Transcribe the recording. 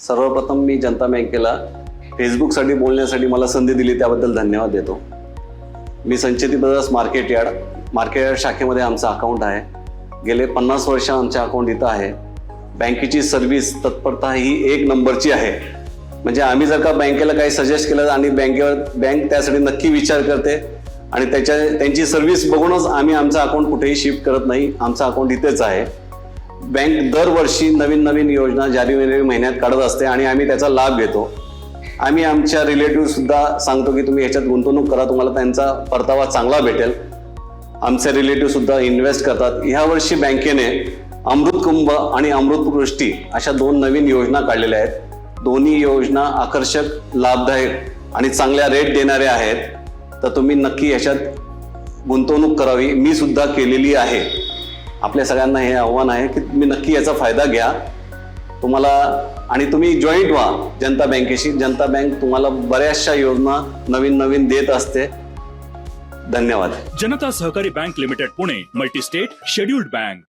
सर्वप्रथम मी जनता बँकेला फेसबुकसाठी बोलण्यासाठी मला संधी दिली त्याबद्दल धन्यवाद देतो. मी Sancheti brothers market yard market yard शाखेमध्ये आमचं अकाउंट आहे. गेले पन्नास वर्ष आमचे अकाउंट इथं आहे. बँकेची सर्व्हिस तत्परता ही एक नंबरची आहे. म्हणजे आम्ही जर का बँकेला काही सजेस्ट केलं आणि बँकेवर बँक त्यासाठी नक्की विचार करते आणि त्याच्या त्यांची सर्व्हिस बघूनच आम्ही आमचं अकाउंट कुठेही शिफ्ट करत नाही. आमचं अकाउंट इथेच आहे. बँक दरवर्षी नवीन नवीन योजना जानेवारी महिन्यात काढत असते आणि आम्ही त्याचा लाभ घेतो. आम्ही आमच्या रिलेटिव्ह सुद्धा सांगतो की तुम्ही ह्याच्यात गुंतवणूक करा तुम्हाला त्यांचा परतावा चांगला भेटेल. आमचे रिलेटिव्ह सुद्धा इन्व्हेस्ट करतात. ह्या वर्षी बँकेने अमृत कुंभ आणि अमृतवृष्टी अशा दोन नवीन योजना काढलेल्या आहेत. दोन्ही योजना आकर्षक लाभदायक आणि चांगल्या रेट देणाऱ्या आहेत. तर तुम्ही नक्की ह्याच्यात गुंतवणूक करावी. मी सुद्धा केलेली आहे. आपल्या सगळ्यांना हे आव्हान आहे की तुम्ही नक्की याचा फायदा घ्या. तुम्हाला आणि तुम्ही जॉईंट व्हा जनता बँकेशी. जनता बँक तुम्हाला बऱ्याचशा योजना नवीन नवीन देत असते. धन्यवाद. Janata Sahakari bank limited Pune multi state scheduled bank